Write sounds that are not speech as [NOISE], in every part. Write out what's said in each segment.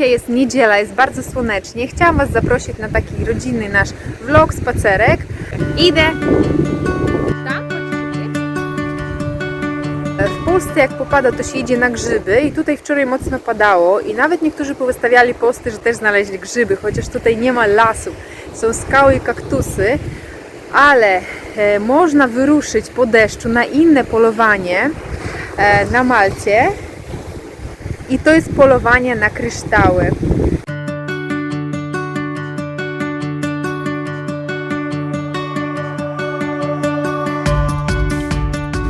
dzisiaj jest niedziela, jest bardzo słonecznie. Chciałam Was zaprosić na taki rodzinny nasz vlog, spacerek. Idę. W Polsce jak popada, to się idzie na grzyby i tutaj wczoraj mocno padało i nawet niektórzy powystawiali posty, że też znaleźli grzyby, chociaż tutaj nie ma lasu. Są skały i kaktusy, ale e, można wyruszyć po deszczu na inne polowanie e, na Malcie i to jest polowanie na kryształy.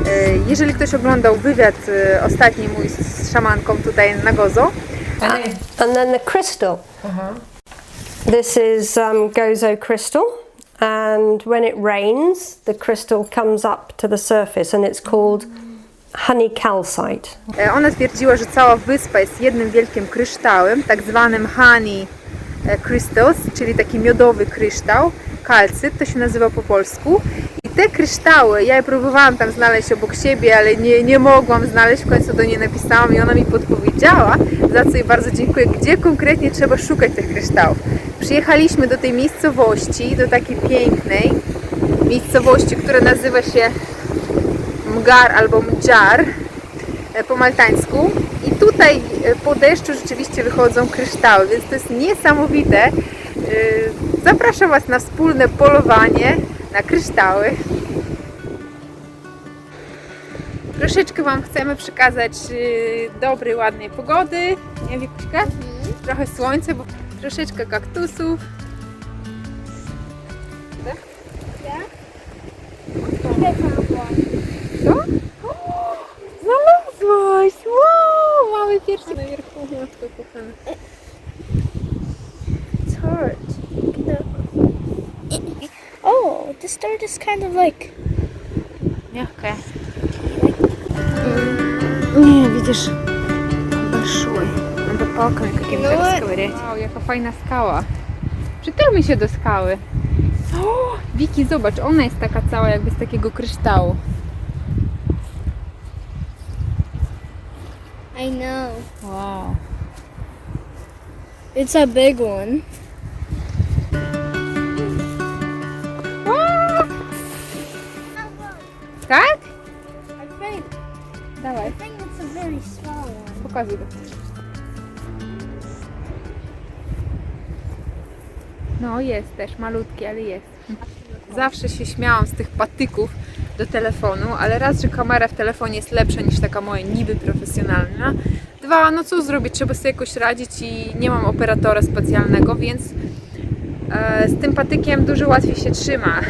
E, Jeżeli ktoś oglądał wywiad e, ostatni mój z szamanką tutaj na Gozo, And then the crystal. This is um, gozo crystal, and when it rains, the crystal comes up to the surface, and it's called honey calcite. E, Ona twierdziła, że cała wyspa jest jednym wielkim kryształem, tak zwanym honey e, crystals, czyli taki miodowy kryształ, kalcyt, to się nazywa po polsku. I te kryształy, ja je próbowałam tam znaleźć obok siebie, ale nie, nie mogłam znaleźć, w końcu do niej napisałam i ona mi podpowiedziała, za co jej bardzo dziękuję, gdzie konkretnie trzeba szukać tych kryształów. Przyjechaliśmy do tej miejscowości, do takiej pięknej miejscowości, która nazywa się Mgar albo Mdżar e, po maltańsku. I tutaj e, po deszczu rzeczywiście wychodzą kryształy, więc to jest niesamowite. E, Zapraszam Was na wspólne polowanie na kryształy. Troszeczkę Wam chcemy przekazać dobrej, ładnej pogody. Nie, Wikuśka? Trochę słońca, bo troszeczkę kaktusów. Co? Znalazłaś! Wow! Mały pierścik na wierchu, matko kochana. It's hard. Oh, this dirt is kind of like. Мягкая. Не, видишь, большой. Надо палками какими-то Ну, расковырять. Вау, jaka fajna skała. Przytulmy się do skały. O, Wiki, zobacz, ona jest taka cała jakby z takiego kryształu. I know. Wow. It's a big one. Tak? I think. Dawaj, I think it's a very small one. pokazuj go. No jest też, malutki, ale jest. Zawsze się śmiałam z tych patyków do telefonu, ale raz, że kamera w telefonie jest lepsza niż taka moja niby profesjonalna. Dwa, no co zrobić, trzeba sobie jakoś radzić i nie mam operatora specjalnego, więc e, z tym patykiem dużo łatwiej się trzyma.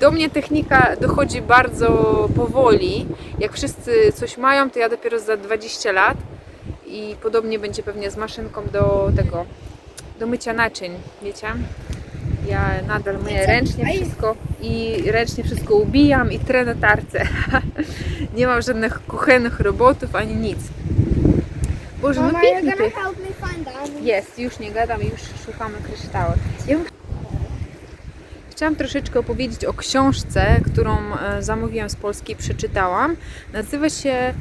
Do mnie technika dochodzi bardzo powoli. Jak wszyscy coś mają, to ja dopiero za 20 lat i podobnie będzie pewnie z maszynką do tego, do mycia naczyń, wiecie? Ja nadal myję ręcznie wszystko i ręcznie wszystko ubijam i trę na tarce. [LAUGHS] Nie mam żadnych kuchennych robotów ani nic. Boże, no Mama, you're pięknie one. jest, już nie gadam, już szukamy kryształy. Ja bym... Chciałam troszeczkę opowiedzieć o książce, którą e, zamówiłam z Polski i przeczytałam. Nazywa się.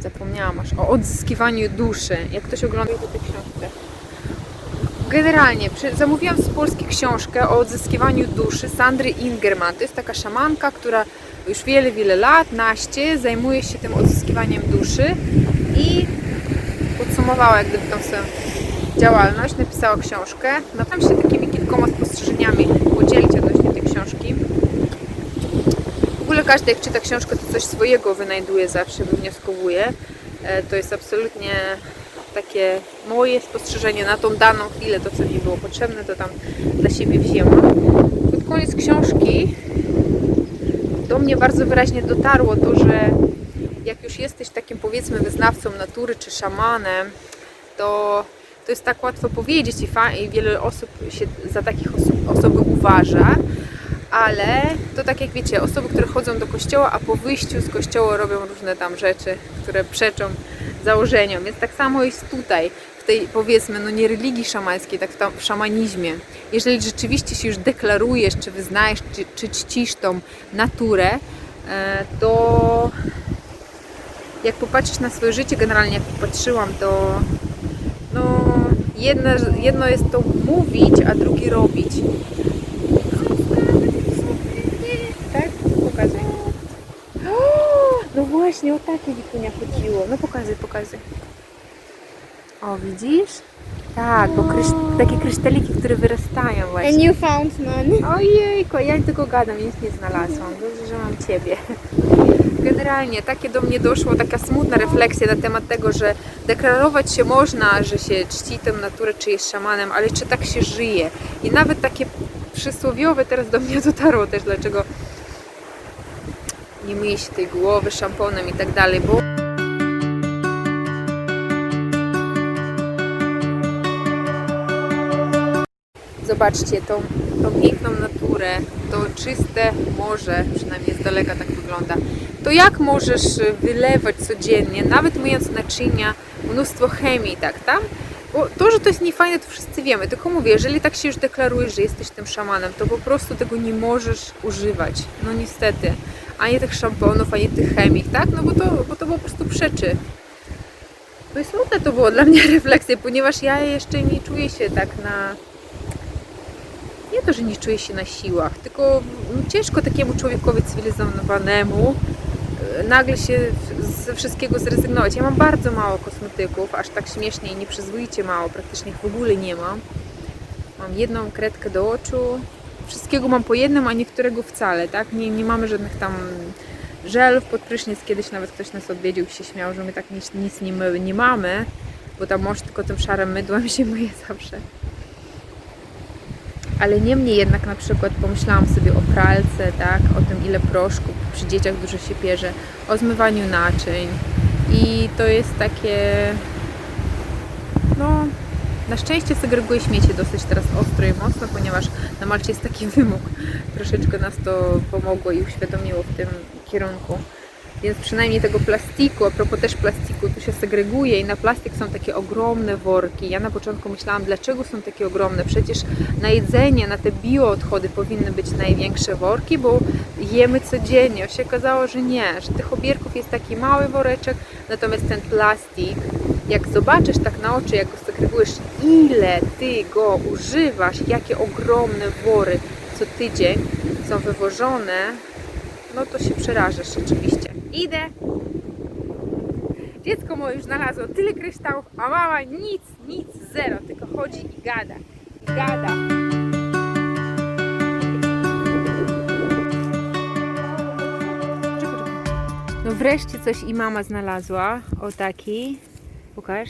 Zapomniałam aż o odzyskiwaniu duszy. Jak ktoś ogląda to tę książkę. Generalnie zamówiłam z Polski książkę o odzyskiwaniu duszy Sandry Ingerman. To jest taka szamanka, która już wiele, wiele lat, naście, zajmuje się tym odzyskiwaniem duszy i podsumowała jak gdyby tą swoją działalność, napisała książkę. No się takimi kilkoma spostrzeżeniami podzielić odnośnie tej książki. W ogóle każdy jak czyta książkę, to coś swojego wynajduje zawsze, wywnioskowuje. E, To jest absolutnie takie moje spostrzeżenie na tą daną chwilę, to co mi było potrzebne, to tam dla siebie wzięłam. Pod koniec książki do mnie bardzo wyraźnie dotarło to, że jak już jesteś takim powiedzmy wyznawcą natury czy szamanem, to to jest tak łatwo powiedzieć i, i wiele osób się za takich osób, osoby uważa, ale to tak jak wiecie, osoby, które chodzą do kościoła, a po wyjściu z kościoła robią różne tam rzeczy, które przeczą założeniom. Więc tak samo jest tutaj, w tej powiedzmy, no nie religii szamańskiej, tak w, szamanizmie. Jeżeli rzeczywiście się już deklarujesz, czy wyznajesz, czy, czy czcisz tą naturę, e, to jak popatrzysz na swoje życie, generalnie jak popatrzyłam, to no jedno, jedno jest to mówić, a drugie robić. Tak? Pokazuj. O, no właśnie, o takie wikunia chodziło. No pokazuj, pokazuj. O, widzisz? Tak, bo krysz, takie kryształiki, które wyrastają właśnie. And you found none. Ojejku, ja tylko gadam, nic nie znalazłam. Dobrze, że mam Ciebie. Generalnie takie do mnie doszło, taka smutna refleksja na temat tego, że deklarować się można, że się czci tę naturę, czy jest szamanem, ale czy tak się żyje. I nawet takie przysłowiowe teraz do mnie dotarło też, dlaczego nie myje się tej głowy szamponem i tak dalej, bo Zobaczcie tą, tą piękną naturę, to czyste morze, przynajmniej z daleka tak wygląda. To jak możesz wylewać codziennie, nawet myjąc naczynia, mnóstwo chemii, tak, tam? Bo to, że to jest niefajne, to wszyscy wiemy. Tylko mówię, jeżeli tak się już deklarujesz, że jesteś tym szamanem, to po prostu tego nie możesz używać. No niestety. Ani tych szamponów, ani tych chemii, tak? No bo to, bo to po prostu przeczy. No i smutne to było dla mnie [LAUGHS] refleksja, ponieważ ja jeszcze nie czuję się tak na, nie to, że nie czuję się na siłach, tylko ciężko takiemu człowiekowi cywilizowanemu e, nagle się ze wszystkiego zrezygnować. Ja mam bardzo mało kosmetyków, aż tak śmiesznie i nieprzyzwoicie mało, praktycznie ich w ogóle nie mam. Mam jedną kredkę do oczu, wszystkiego mam po jednym, a niektórego wcale, tak? Nie, nie mamy żadnych tam żelów pod prysznic. Kiedyś nawet ktoś nas odwiedził i się śmiał, że my tak nic, nic nie, my, nie mamy, bo tam mąż tylko tym szarym mydłem się myje zawsze. Ale niemniej jednak na przykład pomyślałam sobie o pralce, tak, o tym ile proszku przy dzieciach dużo się pierze, o zmywaniu naczyń i to jest takie no na szczęście segreguję śmiecie dosyć teraz ostro i mocno, ponieważ na Malcie jest taki wymóg. Troszeczkę nas to pomogło i uświadomiło w tym kierunku. Więc przynajmniej tego plastiku, a propos też plastiku, tu się segreguje i na plastik są takie ogromne worki. Ja na początku myślałam, dlaczego są takie ogromne? Przecież na jedzenie, na te bioodchody powinny być największe worki, bo jemy codziennie. A się okazało, że nie, że tych obierków jest taki mały woreczek, natomiast ten plastik, jak zobaczysz tak na oczy, jak go segregujesz, ile ty go używasz, jakie ogromne wory co tydzień są wywożone, no to się przerażasz rzeczywiście. Idę. Dziecko moje już znalazło tyle kryształów, a mama nic, nic, zero, tylko chodzi i gada. I gada. No wreszcie coś i mama znalazła. O taki. Pokaż.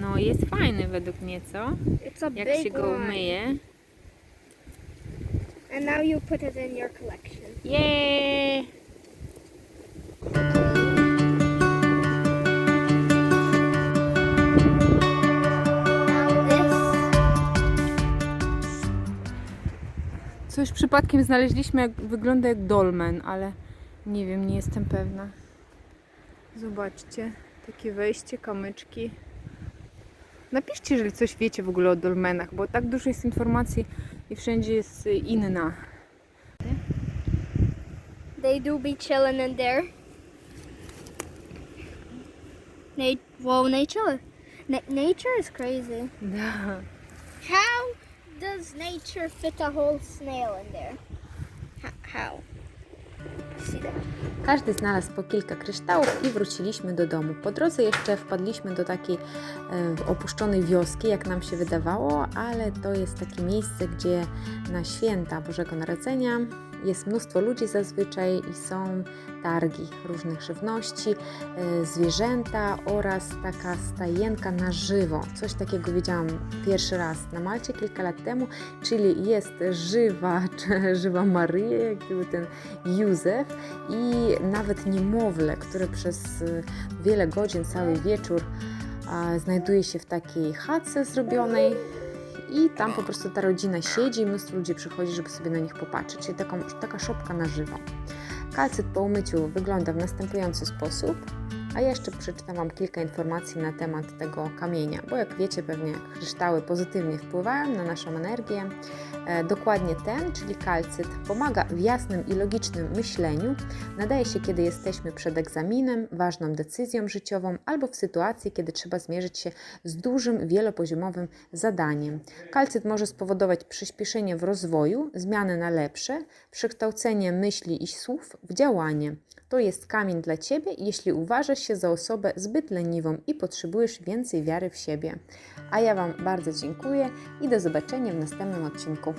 No jest fajny według mnie, co? Jak się go umyje. And now you put it in your collection. Jeee! Coś przypadkiem znaleźliśmy, jak wygląda jak dolmen, ale nie wiem, nie jestem pewna. Zobaczcie, takie wejście, kamyczki. Napiszcie, jeżeli coś wiecie w ogóle o dolmenach, bo tak dużo jest informacji i wszędzie jest inna. They do be chilling in there. Na- whoa, nature. Na- nature is crazy. How does nature fit a whole snail in there? H- how? See that? Każdy znalazł po kilka kryształów i wróciliśmy do domu. Po drodze jeszcze wpadliśmy do takiej e, opuszczonej wioski, jak nam się wydawało, ale to jest takie miejsce, gdzie na święta Bożego Narodzenia jest mnóstwo ludzi zazwyczaj i są targi różnych żywności, e, zwierzęta oraz taka stajenka na żywo. Coś takiego widziałam pierwszy raz na Malcie kilka lat temu, czyli jest żywa, [LAUGHS] żywa Maryja, jak gdyby ten Józef i nawet niemowlę, które przez y, wiele godzin, cały wieczór znajduje się w takiej chatce zrobionej i tam po prostu ta rodzina siedzi i mnóstwo ludzi przychodzi, żeby sobie na nich popatrzeć. Czyli taką, taka szopka na żywo. Kalcyt po umyciu wygląda w następujący sposób, A jeszcze przeczytam Wam kilka informacji na temat tego kamienia, bo jak wiecie pewnie kryształy pozytywnie wpływają na naszą energię. E, dokładnie ten, czyli kalcyt, pomaga w jasnym i logicznym myśleniu, nadaje się kiedy jesteśmy przed egzaminem, ważną decyzją życiową albo w sytuacji, kiedy trzeba zmierzyć się z dużym, wielopoziomowym zadaniem. Kalcyt może spowodować przyspieszenie w rozwoju, zmiany na lepsze, przekształcenie myśli i słów w działanie. To jest kamień dla Ciebie, jeśli uważasz się za osobę zbyt leniwą i potrzebujesz więcej wiary w siebie. A ja Wam bardzo dziękuję i do zobaczenia w następnym odcinku.